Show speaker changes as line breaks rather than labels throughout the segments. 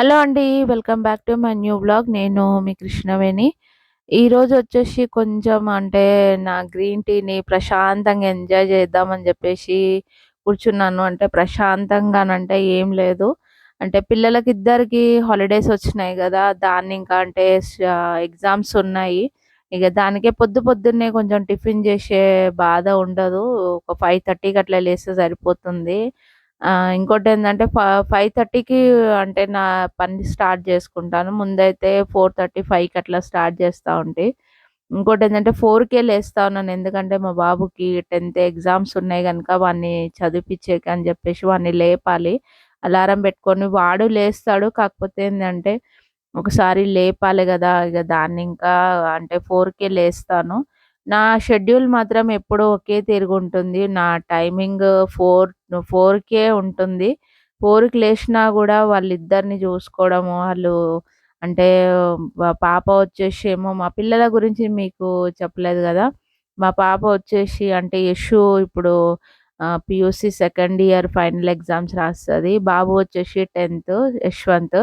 Hello అండి. Welcome back to my new blog నేను మీ కృష్ణవేణి. ఈరోజు వచ్చేసి కొంచెం అంటే నా గ్రీన్ టీని ప్రశాంతంగా ఎంజాయ్ చేద్దామని చెప్పేసి కూర్చున్నాను. అంటే ప్రశాంతంగానంటే ఏం లేదు. అంటే పిల్లలకి ఇద్దరికి హాలిడేస్ వచ్చినాయి కదా దాన్ని ఇంకా అంటే ఎగ్జామ్స్ ఉన్నాయి. ఇక దానికే పొద్దు పొద్దున్నే కొంచెం టిఫిన్ చేసే బాధ ఉండదు. ఒక 5:30కి అట్లా లేస్తే సరిపోతుంది. ఇంకోటి ఏంటంటే ఫ 5:30కి అంటే నా పని స్టార్ట్ చేసుకుంటాను. ముందైతే 4:30, 5కి అట్లా స్టార్ట్ చేస్తా ఉంటి. ఇంకోటేందంటే 4కే లేస్తా ఉన్నాను. ఎందుకంటే మా బాబుకి 10థ్ ఎగ్జామ్స్ ఉన్నాయి కనుక వాడిని చదివిపిచ్చేకి అని చెప్పేసి వాడిని లేపాలి. అలారం పెట్టుకొని వాడు లేస్తాడు. కాకపోతే ఏంటంటే ఒకసారి లేపాలి కదా ఇక దాన్ని ఇంకా అంటే ఫోర్కే లేస్తాను. నా షెడ్యూల్ మాత్రం ఎప్పుడూ ఒకే తిరుగుంటుంది. నా టైమింగ్ 4 4కే ఉంటుంది. ఫోర్కి లేచినా కూడా వాళ్ళిద్దరిని చూసుకోవడము, వాళ్ళు అంటే పాప వచ్చేసి ఏమో మా పిల్లల గురించి మీకు చెప్పలేదు కదా మా పాప వచ్చేసి అంటే యశు ఇప్పుడు PUC second year final exams రాస్తుంది బాబు వచ్చేసి 10థ్ యశ్వంత్.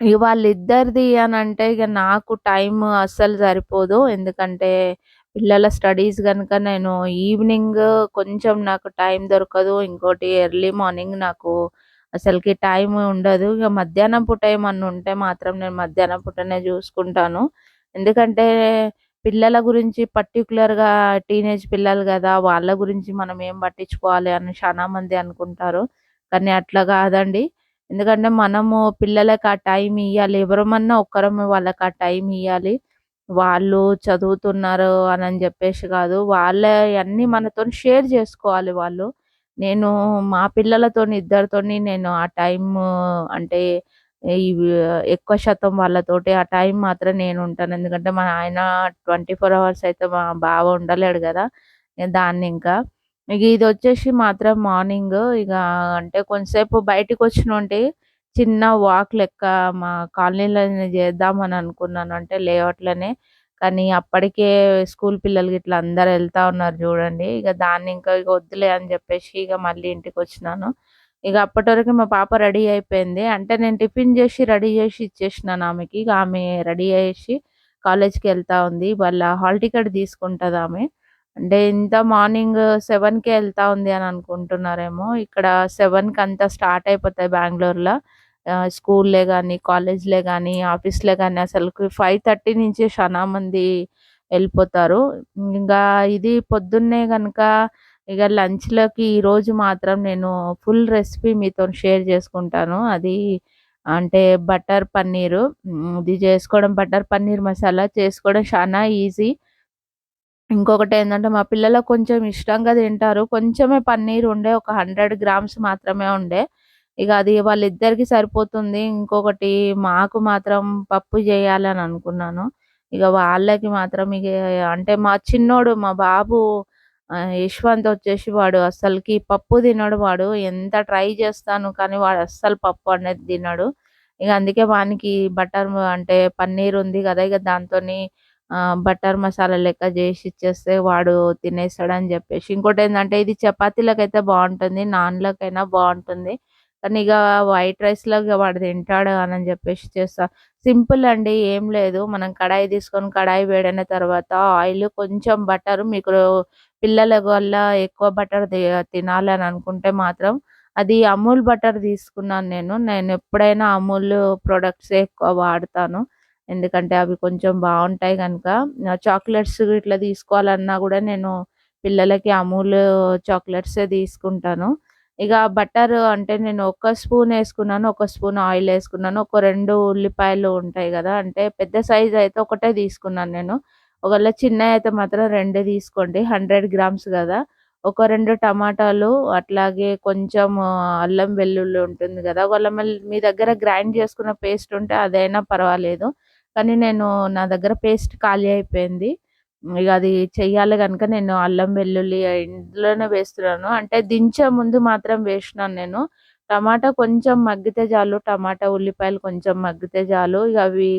ఇక వాళ్ళిద్దరిది అంటే ఇక నాకు టైం అస్సలు సరిపోదు. ఎందుకంటే పిల్లల స్టడీస్ కనుక నేను ఈవినింగ్ కొంచెం నాకు టైం దొరకదు. ఇంకోటి ఎర్లీ మార్నింగ్ నాకు అసలుకి టైం ఉండదు. ఇక మధ్యాహ్నం పూట ఏమన్నా ఉంటే మాత్రం నేను మధ్యాహ్నం పూటనే చూసుకుంటాను. ఎందుకంటే పిల్లల గురించి పర్టికులర్గా టీనేజ్ పిల్లలు కదా వాళ్ళ గురించి మనం ఏం పట్టించుకోవాలి అని చానా మంది అనుకుంటారు. కానీ అట్లా కాదండి ఎందుకంటే మనము పిల్లలకి ఆ టైం ఇయ్యాలి. ఎవరమన్నా ఒక్కరమే వాళ్ళకి ఆ టైం ఇయ్యాలి. వాళ్ళు చదువుతున్నారు అనని జెప్పేసి గాదు. వాళ్ళయన్నీ మనతోని షేర్ జేసుకోవాలి వాళ్ళు. నేను మా పిల్లలతోని ఇద్దరితోని నేను ఆ టైము అంటే ఎక్కువ శాతం వాళ్ళతోటి ఆ టైం మాత్రం నేనుంటాను. ఎందుకంటే మా ఆయన 24 అవర్స్ అయితే మా బావ ఉండలేడు గదా! ఇక ఇది వచ్చేసి మాత్రం మార్నింగ్ ఇక అంటే కొంసేపు బయటికొచ్చినుంటి చిన్న వాక్ లెక్క మా కాలనీలోనే చేద్దామని అనుకున్నాను. అంటే లేఅవుట్‌లోనే. కానీ అప్పటికే స్కూల్ పిల్లలు గిట్లా అందరు వెళ్తా ఉన్నారు చూడండి ఇక దాన్ని ఇంకా ఇక వద్దులే అని చెప్పేసి ఇక మళ్ళీ ఇంటికి వచ్చినాను ఇక అప్పటి వరకు మా పాప రెడీ అయిపోయింది. అంటే నేను టిఫిన్ చేసి రెడీ చేసి ఇచ్చేసినాను ఆమెకి. ఇక ఆమె రెడీ అయ్యేసి కాలేజ్‌కెళ్తా ఉంది. వాళ్ళ హాల్ టికెట్ తీసుకుంటుంది ఆమె అంటే ఇంత మార్నింగ్ సెవెన్కే వెళ్తా ఉంది అని అనుకుంటున్నారేమో. ఇక్కడ సెవెన్కి అంతా స్టార్ట్ అయిపోతాయి బెంగళూరులో స్కూల్‌లే కానీ కాలేజ్‌లే కానీ ఆఫీస్‌లే గాని అసలుకి 5:30 నుంచే చానా మంది వెళ్ళిపోతారు ఇంకా ఇది పొద్దున్నే కనుక ఇక లంచ్‌లోకి ఈరోజు మాత్రం నేను ఫుల్ రెసిపీ మీతో షేర్ చేసుకుంటాను. అది అంటే బటర్ పన్నీరు. ఇది చేసుకోవడం బటర్ పన్నీర్ మసాలా చేసుకోవడం చాలా ఈజీ. ఇంకొకటి ఏంటంటే మా పిల్లలకు కొంచెం ఇష్టంగా తింటారు. కొంచెమే పన్నీర్ ఉండే ఒక 100 గ్రామ్స్ మాత్రమే ఉండే. ఇక అది వాళ్ళిద్దరికి సరిపోతుంది. ఇంకొకటి మాకు మాత్రం పప్పు చేయాలని అనుకున్నాను. ఇక వాళ్ళకి మాత్రం ఇక అంటే మా చిన్నోడు మా బాబు యశ్వంత్ వచ్చేసి వాడు అస్సలకి పప్పు తినడు వాడు. ఎంత ట్రై చేస్తాను కానీ వాడు అస్సలు పప్పు అనేది తినడు. ఇక అందుకే వానికి బటర్ అంటే పన్నీర్ ఉంది కదా ఇక దాంతోని బటర్ మసాలా లెక్క చేసి ఇచ్చేస్తే వాడు తినేస్తాడని ఇంకోటి ఏంటంటే ఇది చపాతీలకైతే బాగుంటుంది నాన్‌లకైనా బాగుంటుంది కానీ ఇక వైట్ రైస్‌లో వాడు తింటాడు అని చెప్పేసి చేస్తా. సింపుల్ అండి. ఏం లేదు. మనం కడాయి తీసుకొని కడాయి వేడైన తర్వాత ఆయిల్ కొంచెం బటర్ మీకు పిల్లల వల్ల ఎక్కువ బటర్ తినాలని అనుకుంటే మాత్రం అది అమూల్ బటర్ తీసుకున్నాను నేను. నేను ఎప్పుడైనా అమూల్ ప్రొడక్ట్సే ఎక్కువ వాడతాను. ఎందుకంటే అవి కొంచెం బాగుంటాయి కనుక చాక్లెట్స్ ఇట్లా తీసుకోవాలన్నా కూడా నేను పిల్లలకి అమూల్ చాక్లెట్సే తీసుకుంటాను. ఇక బటర్ అంటే నేను ఒక స్పూన్ వేసుకున్నాను ఒక స్పూన్ ఆయిల్ వేసుకున్నాను ఒక రెండు ఉల్లిపాయలు ఉంటాయి కదా అంటే పెద్ద సైజ్ అయితే ఒకటే తీసుకున్నాను నేను. ఒకవేళ చిన్నయయితే మాత్రం రెండు తీసుకోండి. 100 గ్రామ్స్ కదా ఒక రెండు టమాటాలు అట్లాగే కొంచెం అల్లం వెల్లుల్లి ఉంటుంది కదా ఒకవేళ మీ దగ్గర గ్రైండ్ చేసుకున్న పేస్ట్ ఉంటే అదైనా పర్వాలేదు. కానీ నేను నా దగ్గర పేస్ట్ ఖాళీ అయిపోయింది. ఇక అది చెయ్యాలి కనుక నేను అల్లం వెల్లుల్లి ఇంట్లోనే వేస్తున్నాను. అంటే దించే ముందు మాత్రం వేసినాను నేను. టమాటా కొంచెం మగ్గితే చాలు. టమాటా, ఉల్లిపాయలు కొంచెం మగ్గితే చాలు. ఇక అవి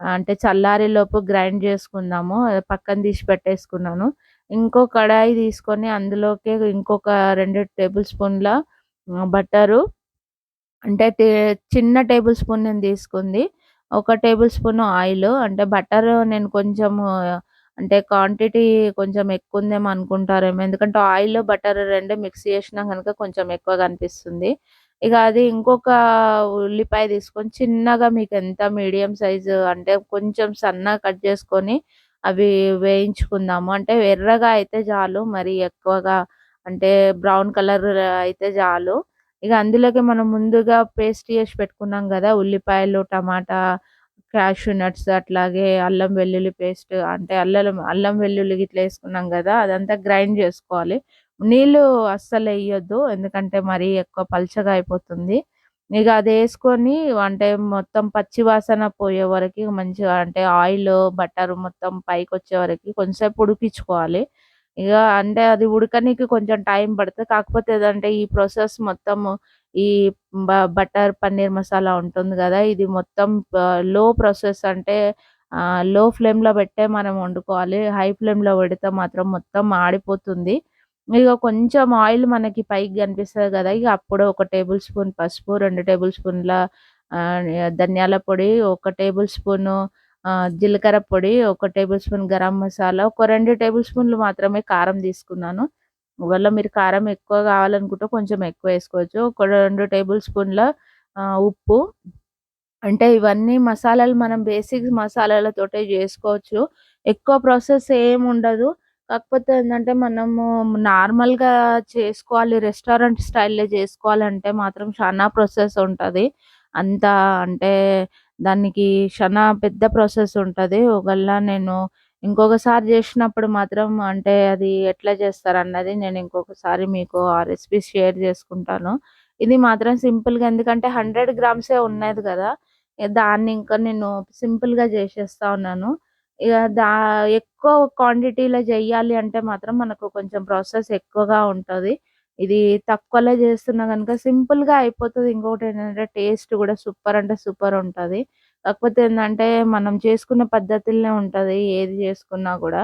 అంటే చల్లారేలోపు గ్రైండ్ చేసుకుందాము. పక్కన తీసి పెట్టేసుకున్నాను. ఇంకో కడాయి తీసుకొని అందులోకి ఇంకొక రెండు టేబుల్ స్పూన్‌ల బట్టరు బటరు అంటే చిన్న టేబుల్ స్పూన్ నేను తీసుకుంది. ఒక టేబుల్ స్పూన్ ఆయిల్ అంటే బటర్ నేను కొంచెము అంటే క్వాంటిటీ కొంచెం ఎక్కువ ఉందేమో అనుకుంటారేమో. ఎందుకంటే ఆయిల్, బటర్ రెండు మిక్స్ చేసినా కనుక కొంచెం ఎక్కువగా అనిపిస్తుంది. ఇక అది ఇంకొక ఉల్లిపాయ తీసుకొని చిన్నగా మీకు ఎంత మీడియం సైజు అంటే కొంచెం సన్నగా కట్ చేసుకొని అవి వేయించుకుందాము. అంటే ఎర్రగా అయితే చాలు. మరి ఎక్కువగా అంటే బ్రౌన్ కలర్ అయితే చాలు. ఇక అందులోకి మనం ముందుగా పేస్ట్ చేసి పెట్టుకున్నాం కదా ఉల్లిపాయలు, టమాటా, క్యాష్యూ నట్స్ అట్లాగే అల్లం వెల్లుల్లి పేస్ట్ అంటే అల్లం అల్లం వెల్లుల్లి ఇట్లా వేసుకున్నాం కదా అదంతా గ్రైండ్ చేసుకోవాలి నీళ్ళు అస్సలు వేయొద్దు ఎందుకంటే మరీ ఎక్కువ పల్చగా అయిపోతుంది. ఇక అది వేసుకొని అంటే మొత్తం పచ్చి వాసన పోయే వరకు మంచిగా అంటే ఆయిల్, బటర్ మొత్తం పైకి వచ్చే వరకు కొంచెంసేపు ఉడికించుకోవాలి. ఇక అంటే అది ఉడకనీకి కొంచెం టైం పడుతుంది కాకపోతే ఏదంటే ఈ ప్రాసెస్ మొత్తము ఈ బటర్ పన్నీర్ మసాలా ఉంటుంది కదా ఇది మొత్తం లో ప్రాసెస్ అంటే లో ఫ్లేమ్‌లో పెట్టే మనం వండుకోవాలి. హై ఫ్లేమ్‌లో పెడితే మాత్రం మొత్తం ఆడిపోతుంది ఇగ కొంచెం ఆయిల్ మనకి పైకి కనిపిస్తుంది కదా ఇక అప్పుడు ఒక టేబుల్ స్పూన్ పసుపు, రెండు టేబుల్ స్పూన్ల ధనియాల పొడి, ఒక టేబుల్ స్పూను జీలకర్ర పొడి, ఒక టేబుల్ స్పూన్ గరం మసాలా, ఒక రెండు టేబుల్ స్పూన్లు మాత్రమే కారం తీసుకున్నాను. ఒకవేళ మీరు కారం ఎక్కువ కావాలనుకుంటే కొంచెం ఎక్కువ వేసుకోవచ్చు ఒక రెండు టేబుల్ స్పూన్ల ఉప్పు. అంటే ఇవన్నీ మసాలాలు మనం బేసిక్ మసాలాలతోటే చేసుకోవచ్చు ఎక్కువ ప్రాసెస్ ఏముండదు. కాకపోతే ఏంటంటే మనము నార్మల్‌గా చేసుకోవాలి రెస్టారెంట్ స్టైల్‌లో చేసుకోవాలంటే మాత్రం చానా ప్రాసెస్ ఉంటుంది అంత అంటే దానికి చానా పెద్ద ప్రాసెస్ ఉంటది. ఒకవేళ నేను ఇంకొకసారి చేసినప్పుడు మాత్రం అంటే అది ఎట్లా చేస్తారన్నది నేను ఇంకొకసారి మీకు ఆ రెసిపీ షేర్ చేసుకుంటాను ఇది మాత్రం సింపుల్‌గా ఎందుకంటే 100 గ్రామ్సే ఉన్నది కదా దాన్ని ఇంకా నేను సింపుల్‌గా చేసేస్తా ఉన్నాను. ఇగ దా ఎక్కువ క్వాంటిటీలో చేయాలి అంటే మాత్రం మనకు కొంచెం ప్రాసెస్ ఎక్కువగా ఉంటది. ఇది తక్కువలో చేస్తున్నా కనుక సింపుల్‌గా ఇంకోటి ఏంటంటే టేస్ట్ కూడా సూపర్ అంటే సూపర్ ఉంటది. కాకపోతే ఏంటంటే మనం చేసుకునే పద్ధతులనే ఉంటుంది. ఏది చేసుకున్నా కూడా.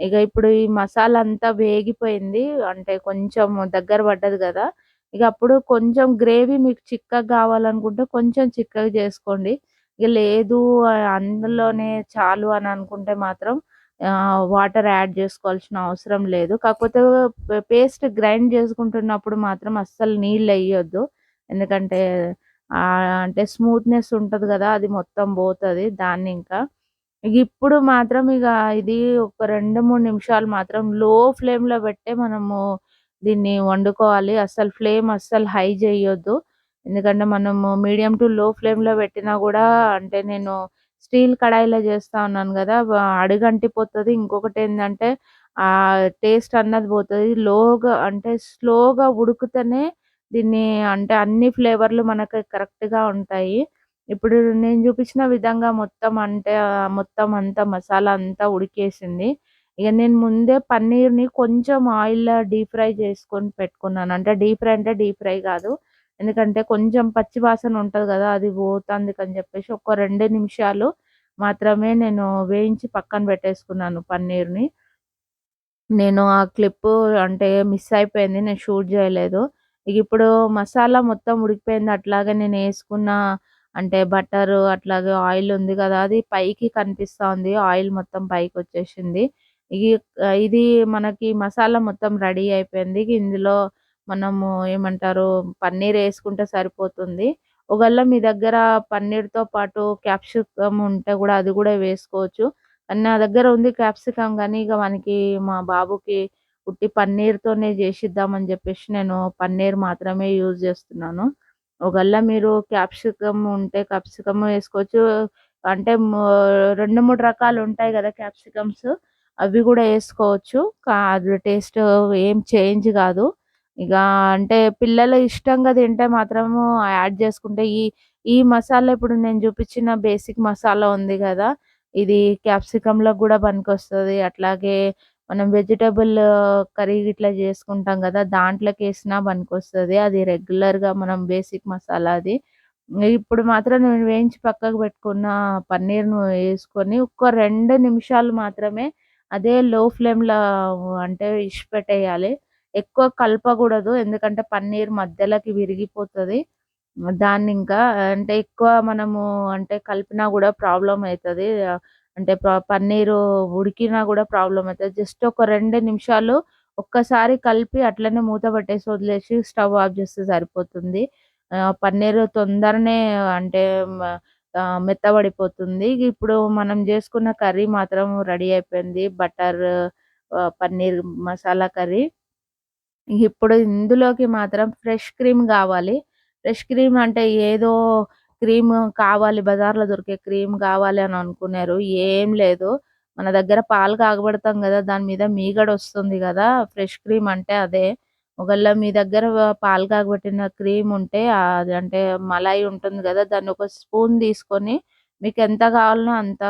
ఇక ఇప్పుడు ఈ మసాలా అంతా వేగిపోయింది. అంటే కొంచెం దగ్గర పడ్డది కదా. ఇక అప్పుడు కొంచెం గ్రేవీ మీకు చిక్కగా కావాలనుకుంటే కొంచెం చిక్కగా చేసుకోండి. ఇక లేదు అందులోనే చాలు అని అనుకుంటే మాత్రం వాటర్ యాడ్ చేసుకోవాల్సిన అవసరం లేదు. కాకపోతే పేస్ట్ గ్రైండ్ చేసుకుంటున్నప్పుడు మాత్రం అస్సలు నీళ్ళెయొద్దు. ఎందుకంటే అంటే స్మూత్‌నెస్ ఉంటుంది కదా అది మొత్తం పోతుంది దాన్ని ఇంకా ఇప్పుడు మాత్రం ఇక ఇది ఒక 2, 3 నిమిషాలు మాత్రం లో ఫ్లేమ్‌లో పెట్టే మనము దీన్ని వండుకోవాలి. అస్సలు ఫ్లేమ్ అస్సలు హై చేయొద్దు ఎందుకంటే మనము మీడియం టు లో ఫ్లేమ్‌లో పెట్టినా కూడా అంటే నేను స్టీల్ కడాయిలో చేస్తా ఉన్నాను కదా అడుగంటిపోతుంది ఇంకొకటి ఏంటంటే ఆ టేస్ట్ అన్నది పోతుంది లోగా అంటే స్లోగా ఉడికితేనే దీన్ని అంటే అన్ని ఫ్లేవర్‌లు మనకు కరెక్ట్‌గా ఉంటాయి. ఇప్పుడు నేను చూపించిన విధంగా మొత్తం అంటే మొత్తం అంతా మసాలా అంతా ఉడికేసింది. ఇక నేను ముందే పన్నీర్‌ని కొంచెం ఆయిల్‌లో డీప్ ఫ్రై చేసుకొని పెట్టుకున్నాను. అంటే డీప్ ఫ్రై అంటే డీప్ ఫ్రై కాదు ఎందుకంటే కొంచెం పచ్చి వాసన ఉంటుంది కదా అది అని చెప్పేసి ఒక రెండు నిమిషాలు మాత్రమే నేను వేయించి పక్కన పెట్టేసుకున్నాను పన్నీర్‌ని. నేను ఆ క్లిప్పు అంటే మిస్ అయిపోయింది. నేను షూట్ చేయలేదు ఇప్పుడు మసాలా మొత్తం ఉడికిపోయింది. అట్లాగే నేను వేసుకున్న అంటే బటర్ అట్లాగే ఆయిల్ ఉంది కదా అది పైకి కనిపిస్తూ ఉంది. ఆయిల్ మొత్తం పైకి వచ్చేసింది ఇది ఇది మనకి మసాలా మొత్తం రెడీ అయిపోయింది. ఇందులో మనము ఏమంటారు పన్నీర్ వేసుకుంటే సరిపోతుంది. ఒకవేళ మీ దగ్గర పన్నీర్‌తో పాటు క్యాప్సికమ్ ఉంటే కూడా అది కూడా వేసుకోవచ్చు. కానీ నా దగ్గర ఉంది క్యాప్సికమ్ కానీ ఇక మనకి మా బాబుకి ఉట్టి పన్నీర్‌తోనే చేసిద్దామని చెప్పేసి నేను పన్నీర్ మాత్రమే యూజ్ చేస్తున్నాను. ఒకవేళ మీరు క్యాప్సికమ్ ఉంటే క్యాప్సికమ్ వేసుకోవచ్చు. అంటే రెండు మూడు రకాలు ఉంటాయి కదా క్యాప్సికమ్స్. అవి కూడా వేసుకోవచ్చు. కా అది టేస్ట్ ఏం చేంజ్ కాదు. ఇక అంటే పిల్లలు ఇష్టంగా తింటే మాత్రము యాడ్ చేసుకుంటే ఈ ఈ మసాలా ఇప్పుడు నేను చూపించిన బేసిక్ మసాలా ఉంది కదా ఇది క్యాప్సికంలో కూడా పనికొస్తుంది అట్లాగే మనం వెజిటబుల్ కర్రీ ఇట్లా చేసుకుంటాం కదా దాంట్లోకి వేసినా పనికొస్తుంది అది రెగ్యులర్‌గా మనం బేసిక్ మసాలా అది. ఇప్పుడు మాత్రం నేను వేయించి పక్కకు పెట్టుకున్న పన్నీర్‌ను వేసుకొని ఒక్క రెండు నిమిషాలు మాత్రమే అదే లో ఫ్లేమ్‌లో అంటే ఇడిషిపెట్టేయాలి. ఎక్కువ కలపకూడదు. ఎందుకంటే పన్నీర్ మధ్యలోకి విరిగిపోతది. దాన్ని ఇంకా అంటే ఎక్కువ మనము అంటే కలిపినా కూడా ప్రాబ్లం అవుతుంది అంటే పన్నీరు ఉడికినా కూడా ప్రాబ్లం అవుతుంది జస్ట్ ఒక రెండు నిమిషాలు ఒక్కసారి కలిపి అట్లనే మూత పెట్టేసి వదిలేసి స్టవ్ ఆఫ్ చేస్తే సరిపోతుంది. పన్నీరు తొందరనే అంటే మెత్తబడిపోతుంది. ఇప్పుడు మనం చేసుకున్న కర్రీ మాత్రం రెడీ అయిపోయింది. Butter paneer masala curry. ఇప్పుడు ఇందులోకి మాత్రం ఫ్రెష్ క్రీమ్ కావాలి. ఫ్రెష్ క్రీమ్ అంటే ఏదో క్రీమ్ కావాలి బజార్లో దొరికే క్రీమ్ కావాలి అని అనుకున్నారు. ఏం లేదు. మన దగ్గర పాలు కాగబడతాం కదా దాని మీద మీగడ వస్తుంది కదా ఫ్రెష్ క్రీమ్ అంటే అదే. ఒకవేళ మీ దగ్గర పాలు కాగబెట్టిన క్రీమ్ ఉంటే అది అంటే మలాయి ఉంటుంది కదా దాన్ని ఒక స్పూన్ తీసుకొని మీకు ఎంత కావాలనో అంత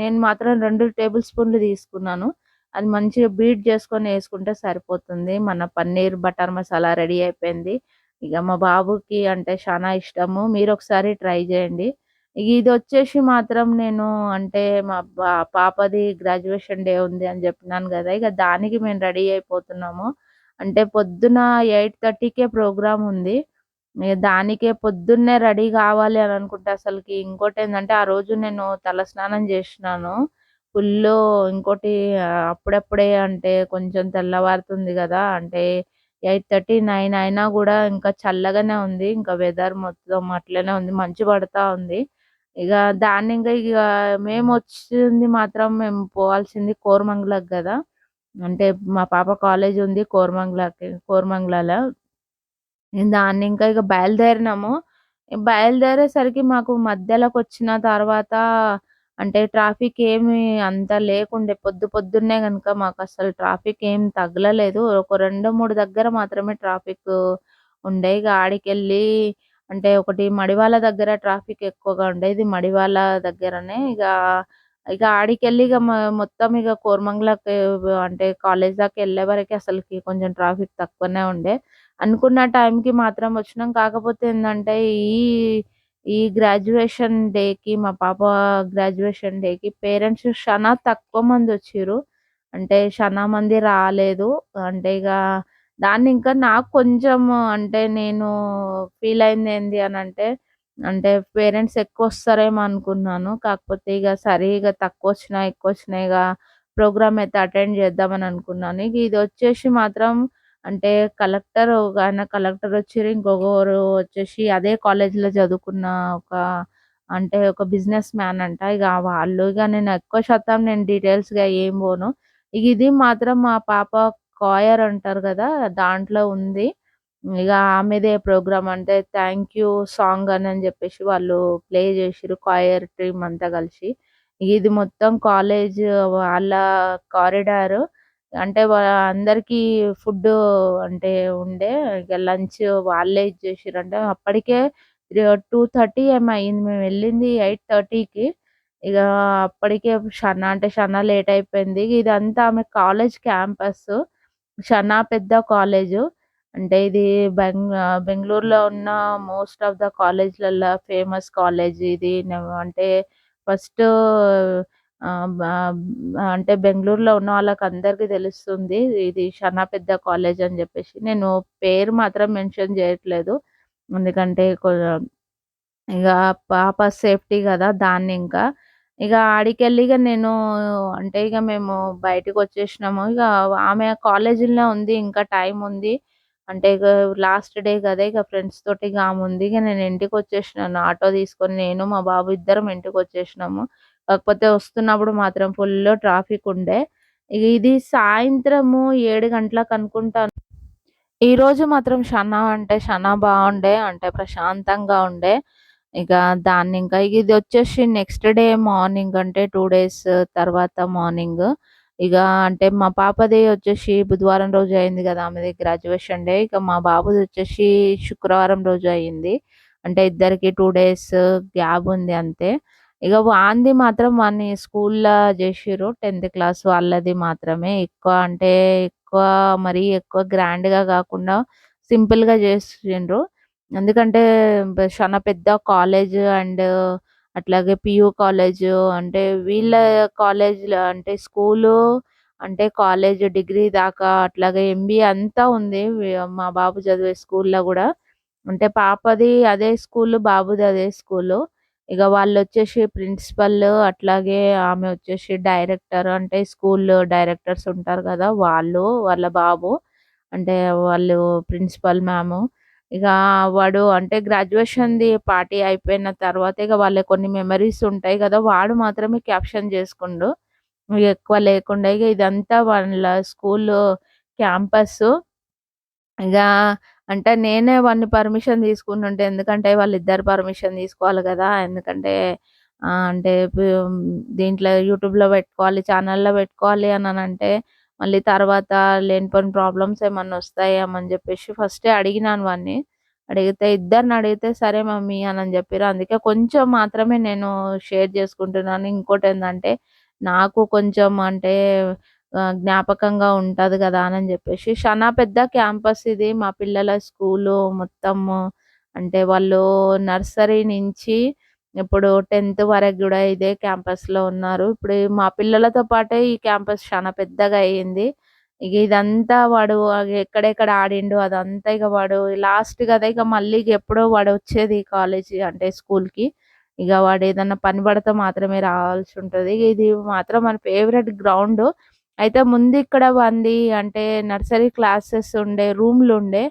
నేను మాత్రం రెండు టేబుల్ స్పూన్లు తీసుకున్నాను. అది మంచిగా బీట్ చేసుకొని వేసుకుంటే సరిపోతుంది. మన పన్నీర్ బటర్ మసాలా రెడీ అయిపోయింది. ఇక మా బాబుకి అంటే చాలా ఇష్టము. మీరు ఒకసారి ట్రై చేయండి. ఇది వచ్చేసి మాత్రం నేను అంటే మా పాపది గ్రాడ్యుయేషన్ డే ఉంది అని చెప్పినాను కదా. ఇక దానికి మేము రెడీ అయిపోతున్నాము. అంటే పొద్దున ఎయిట్ థర్టీకే ప్రోగ్రామ్ ఉంది. దానికే పొద్దున్నే రెడీ కావాలి అని అనుకుంటే అసలుకి ఇంకోటి ఏంటంటే ఆ రోజు నేను తలస్నానం చేసినాను. ఫుల్ ఇంకోటి అప్పుడప్పుడే అంటే కొంచెం తెల్లవారుతుంది కదా అంటే ఎయిట్ థర్టీ నైన్ అయినా కూడా ఇంకా చల్లగానే ఉంది. ఇంకా వెదర్ మొత్తం అట్లనే ఉంది మంచు పడతా ఉంది. ఇక దాన్ని ఇంకా ఇక మేము వచ్చింది మాత్రం మేము పోవాల్సింది కోరమంగళకు కదా. అంటే మా పాప కాలేజ్ ఉంది కోరమంగళకి కోరమంగళలో. దాన్ని ఇంకా ఇక బయలుదేరినాము. బయలుదేరేసరికి మాకు మధ్యలోకి వచ్చిన తర్వాత అంటే ట్రాఫిక్ ఏమి అంత లేకుండే పొద్దు పొద్దున్నే కనుక మాకు అసలు ట్రాఫిక్ ఏం తగలలేదు. ఒక రెండు మూడు దగ్గర మాత్రమే ట్రాఫిక్ ఉండే. ఇక ఆడికెళ్ళి అంటే ఒకటి మడివాళ్ళ దగ్గర ట్రాఫిక్ ఎక్కువగా ఉండేది మడివాళ్ళ దగ్గరనే. ఇక ఇక ఆడికెళ్ళి ఇక మొత్తం ఇక కోరమంగళకి అంటే కాలేజ్ దాకా వెళ్ళే వరకు అసలుకి కొంచెం ట్రాఫిక్ తక్కువనే ఉండే. అనుకున్న టైంకి మాత్రం వచ్చినాం. కాకపోతే ఏంటంటే ఈ ఈ గ్రాడ్యుయేషన్ డేకి మా పాప గ్రాడ్యుయేషన్ డేకి పేరెంట్స్ చాలా తక్కువ మంది వచ్చారు అంటే చాలా మంది రాలేదు. అంటే ఇక దాన్ని ఇంకా నాకు కొంచెం అంటే నేను ఫీల్ అయింది ఏంది అని అంటే అంటే పేరెంట్స్ ఎక్కువ వస్తారేమో అనుకున్నాను. కాకపోతే ఇక సరే ఇక తక్కువ వచ్చినా ఎక్కువ వచ్చినాయి ఇక ప్రోగ్రామ్ అయితే అటెండ్ చేద్దామని అనుకున్నాను. ఇక ఇది వచ్చేసి మాత్రం అంటే కలెక్టర్ ఆయన కలెక్టర్ వచ్చారు ఇంకొకరు వచ్చేసి అదే కాలేజీలో చదువుకున్న ఒక అంటే ఒక బిజినెస్ మ్యాన్ అంట. ఇక వాళ్ళు ఇక నేను ఎక్కువ శాతం నేను డీటెయిల్స్గా ఏం పోను. ఇక ఇది మాత్రం మా పాప కాయర్ అంటారు కదా దాంట్లో ఉంది. ఇక ఆమెదే ప్రోగ్రామ్ అంటే థ్యాంక్ యూ సాంగ్ అని అని చెప్పేసి వాళ్ళు ప్లే చేసిరు కాయర్ టీమ్ అంతా కలిసి. ఇది మొత్తం కాలేజ్ వాళ్ళ కారిడార్. అంటే అందరికీ ఫుడ్ అంటే ఉండే ఇక లంచ్ వాళ్ళే ఇచ్చేసారు అప్పటికే టూ థర్టీ ఏమో అయింది. మేము వెళ్ళింది ఎయిట్ థర్టీకి. ఇక అప్పటికే చాలా అంటే చాలా లేట్ అయిపోయింది. ఇదంతా ఆమె కాలేజ్ క్యాంపస్. చాలా పెద్ద కాలేజ్. అంటే ఇది బెంగ బెంగళూరులో ఉన్న మోస్ట్ ఆఫ్ ద కాలేజ్లలో ఫేమస్ కాలేజ్ ఇది. అంటే ఫస్ట్ అంటే బెంగళూరులో ఉన్న వాళ్ళకి అందరికీ తెలుస్తుంది ఇది షనా పెద్ద కాలేజ్ అని చెప్పేసి. నేను పేరు మాత్రం మెన్షన్ చేయట్లేదు. ఎందుకంటే ఇక పాప సేఫ్టీ కదా దాన్ని ఇంకా. ఇక ఆడికెళ్ళి ఇక నేను అంటే ఇక మేము బయటకు వచ్చేసినాము. ఇక ఆమె కాలేజీలో ఉంది ఇంకా టైం ఉంది. అంటే ఇక లాస్ట్ డే కదా ఇక ఫ్రెండ్స్ తోటి ఇక ఆమె ఉంది. ఇక నేను ఇంటికి వచ్చేసినాను ఆటో తీసుకొని నేను మా బాబు ఇద్దరం ఇంటికి వచ్చేసినాము. కాకపోతే వస్తున్నప్పుడు మాత్రం ఫుల్ ట్రాఫిక్ ఉండే. ఇది సాయంత్రము ఏడు గంటలకు అనుకుంటాను. ఈ రోజు మాత్రం షనా అంటే షనా బాగుండే అంటే ప్రశాంతంగా ఉండే. ఇక దాన్ని ఇంకా ఇది వచ్చేసి నెక్స్ట్ డే మార్నింగ్ అంటే టూ డేస్ తర్వాత మార్నింగ్. ఇక అంటే మా పాపది వచ్చేసి బుధవారం రోజు అయింది కదా ఆమెది గ్రాడ్యుయేషన్ డే. ఇక మా బాబుది వచ్చేసి శుక్రవారం రోజు అయింది. అంటే ఇద్దరికి టూ డేస్ గ్యాప్ ఉంది అంతే. ఇక వాంది మాత్రం వాడిని స్కూల్లో చేసిర్రు. టెన్త్ క్లాస్ వాళ్ళది మాత్రమే. ఎక్కువ అంటే ఎక్కువ మరీ ఎక్కువ గ్రాండ్గా కాకుండా సింపుల్గా చేసిండ్రు ఎందుకంటే చాలా పెద్ద కాలేజ్ అండ్ అట్లాగే పియూ కాలేజ్ అంటే వీళ్ళ కాలేజ్ అంటే స్కూలు అంటే కాలేజ్ డిగ్రీ దాకా అట్లాగే ఎంబీఏ అంతా ఉంది. మా బాబు చదివే స్కూల్లో కూడా. అంటే పాపది అదే స్కూల్ బాబుది అదే స్కూలు. ఇక వాళ్ళు వచ్చేసి ప్రిన్సిపల్ అట్లాగే ఆమె వచ్చేసి డైరెక్టర్ అంటే స్కూల్ డైరెక్టర్స్ ఉంటారు కదా వాళ్ళు వాళ్ళ బాబు అంటే వాళ్ళు ప్రిన్సిపల్ మ్యామ్. ఇక వాడు అంటే గ్రాడ్యుయేషన్ది పార్టీ అయిపోయిన తర్వాత ఇక వాళ్ళ కొన్ని మెమరీస్ ఉంటాయి కదా వాడు మాత్రమే క్యాప్షన్ చేసుకుండు. ఎక్కువ లేకుండా ఇక ఇదంతా వాళ్ళ స్కూల్ క్యాంపస్ ఇక అంటే నేనే వాడిని పర్మిషన్ తీసుకుంటుంటే ఎందుకంటే వాళ్ళిద్దరు పర్మిషన్ తీసుకోవాలి కదా ఎందుకంటే అంటే దీంట్లో యూట్యూబ్లో పెట్టుకోవాలి ఛానల్లో పెట్టుకోవాలి అని అంటే మళ్ళీ తర్వాత లేనిపోని ప్రాబ్లమ్స్ ఏమన్నా వస్తాయేమని చెప్పేసి ఫస్టే అడిగినాను వాడిని. అడిగితే ఇద్దరిని అడిగితే సరే మమ్మీ అని అని చెప్పారు అందుకే కొంచెం మాత్రమే నేను షేర్ చేసుకుంటున్నాను. ఇంకోటి ఏంటంటే నాకు కొంచెం అంటే జ్ఞాపకంగా ఉంటుంది కదా అని చెప్పేసి. చాలా పెద్ద క్యాంపస్ ఇది. మా పిల్లల స్కూలు మొత్తం అంటే వాళ్ళు నర్సరీ నుంచి ఇప్పుడు టెన్త్ వరకు కూడా ఇదే క్యాంపస్లో ఉన్నారు. ఇప్పుడు మా పిల్లలతో పాటే ఈ క్యాంపస్ చాలా పెద్దగా అయ్యింది. ఇక ఇదంతా వాడు ఎక్కడెక్కడ ఆడిండు అదంతా ఇక వాడు లాస్ట్ కదా ఇక మళ్ళీ ఎప్పుడో వాడు వచ్చేది కాలేజీ అంటే స్కూల్కి. ఇక వాడు ఏదన్నా పని పడితే మాత్రమే రావాల్సి ఉంటుంది. ఇది మాత్రం మన ఫేవరెట్ గ్రౌండ్ అయితే ముందు ఇక్కడ వంది అంటే నర్సరీ క్లాసెస్ ఉండే రూమ్లు ఉండే.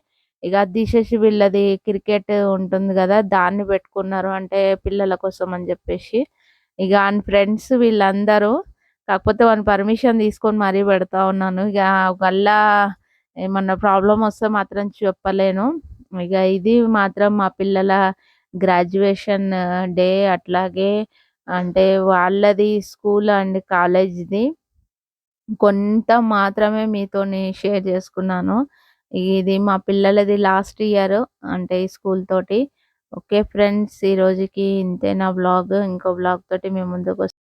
ఇక అది తీసేసి వీళ్ళది క్రికెట్ ఉంటుంది కదా దాన్ని పెట్టుకున్నారు అంటే పిల్లల కోసం అని చెప్పేసి. ఇక ఆయన ఫ్రెండ్స్ వీళ్ళందరూ కాకపోతే వాని పర్మిషన్ తీసుకొని మరీ పెడతా ఉన్నాను. ఇక వల్ల ఏమన్నా ప్రాబ్లం వస్తే మాత్రం చెప్పలేను. ఇక ఇది మాత్రం మా పిల్లల గ్రాడ్యుయేషన్ డే అట్లాగే అంటే వాళ్ళది స్కూల్ అండ్ కాలేజ్ది. కొంత మాత్రమే మీతోని షేర్ చేసుకున్నాను. ఇది మా పిల్లలది లాస్ట్ ఇయర్ అంటే ఈ స్కూల్ తోటి. ఓకే ఫ్రెండ్స్ ఈ రోజుకి ఇంతే నా బ్లాగ్ ఇంకో బ్లాగ్ తోటి మేము ముందుకు వస్తాం